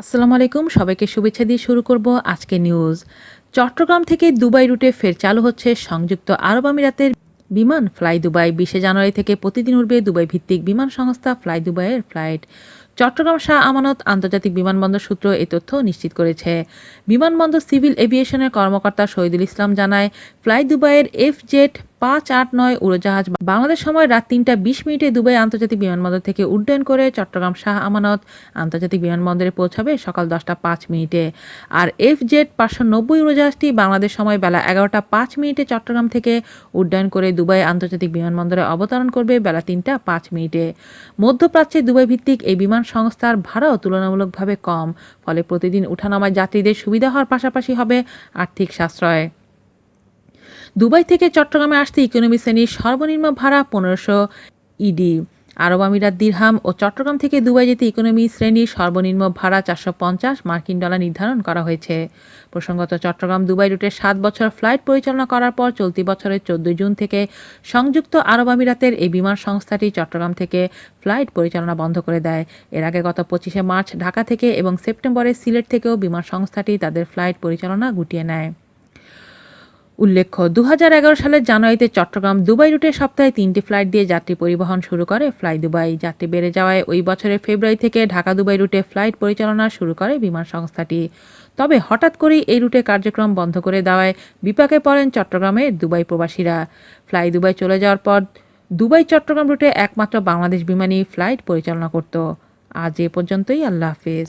আসসালামু আলাইকুম, সবাইকে শুভেচ্ছা দিয়ে শুরু করব আজকে নিউজ চট্টগ্রাম থেকে দুবাই রুটে ফের চালু হচ্ছে সংযুক্ত আরব আমিরাতের বিমান। ফ্লাই দুবাই বিশে জানুয়ারি থেকে প্রতিদিন উঠবে দুবাই ভিত্তিক বিমান সংস্থা ফ্লাই দুবাইয়ের ফ্লাইট। চট্টগ্রাম শাহ আমানত আন্তর্জাতিক বিমানবন্দর সূত্র এই তথ্য নিশ্চিত করেছে। বিমানবন্দর সিভিল এভিয়েশনের কর্মকর্তা শহীদুল ইসলাম জানায় ফ্লাই দুবাইয়ের এফ জেট পাঁচ আট নয় উড়োজাহাজ বাংলাদেশ সময় রাত তিনটা বিশ মিনিটে দুবাই আন্তর্জাতিক বিমানবন্দর থেকে উড্ডয়ন করে চট্টগ্রাম শাহ আমানত আন্তর্জাতিক বিমানবন্দরে পৌঁছাবে সকাল দশটা পাঁচ মিনিটে। আর এফ জেড পাঁচশো নব্বই উড়োজাহাজটি বাংলাদেশ সময় বেলা এগারোটা পাঁচ মিনিটে চট্টগ্রাম থেকে উড্ডয়ন করে দুবাই আন্তর্জাতিক বিমানবন্দরে অবতরণ করবে বেলা তিনটা পাঁচ মিনিটে। মধ্যপ্রাচ্যে দুবাই ভিত্তিক এই বিমান সংস্থার ভাড়াও তুলনামূলকভাবে কম, ফলে প্রতিদিন উঠানামায় যাত্রীদের সুবিধা হওয়ার পাশাপাশি হবে আর্থিক সাশ্রয়। দুবাই থেকে চট্টগ্রামে আসতে ইকোনমি শ্রেণির সর্বনিম্ন ভাড়া পনেরোশো ইডি। আরব আমিরাত, দিরহাম ও চট্টগ্রাম থেকে দুবাই যেতে ইকোনমি শ্রেণির সর্বনিম্ন ভাড়া চারশো পঞ্চাশ মার্কিন ডলার নির্ধারণ করা হয়েছে। প্রসঙ্গত, চট্টগ্রাম দুবাই রুটে সাত বছর ফ্লাইট পরিচালনা করার পর চলতি বছরের চোদ্দই জুন থেকে সংযুক্ত আরব আমিরাতের এই বিমান সংস্থাটি চট্টগ্রাম থেকে ফ্লাইট পরিচালনা বন্ধ করে দেয়। এর আগে গত পঁচিশে মার্চ ঢাকা থেকে এবং সেপ্টেম্বরে সিলেট থেকেও বিমান সংস্থাটি তাদের ফ্লাইট পরিচালনা গুটিয়ে নেয়। উল্লেখ্য দু হাজার এগারো সালের জানুয়ারিতে চট্টগ্রাম দুবাই রুটে সপ্তাহে তিনটি ফ্লাইট দিয়ে যাত্রী পরিবহন শুরু করে ফ্লাই দুবাই। যাত্রী বেড়ে যাওয়ায় ওই বছরের ফেব্রুয়ারি থেকে ঢাকা দুবাই রুটে ফ্লাইট পরিচালনা শুরু করে বিমান সংস্থাটি। তবে হঠাৎ করেই এই রুটে কার্যক্রম বন্ধ করে দেওয়ায় বিপাকে পড়েন চট্টগ্রামের দুবাই প্রবাসীরা। ফ্লাই দুবাই চলে যাওয়ার পর দুবাই চট্টগ্রাম রুটে একমাত্র বাংলাদেশ বিমানই ফ্লাইট পরিচালনা করত। আজ এ পর্যন্তই, আল্লাহ হাফেজ।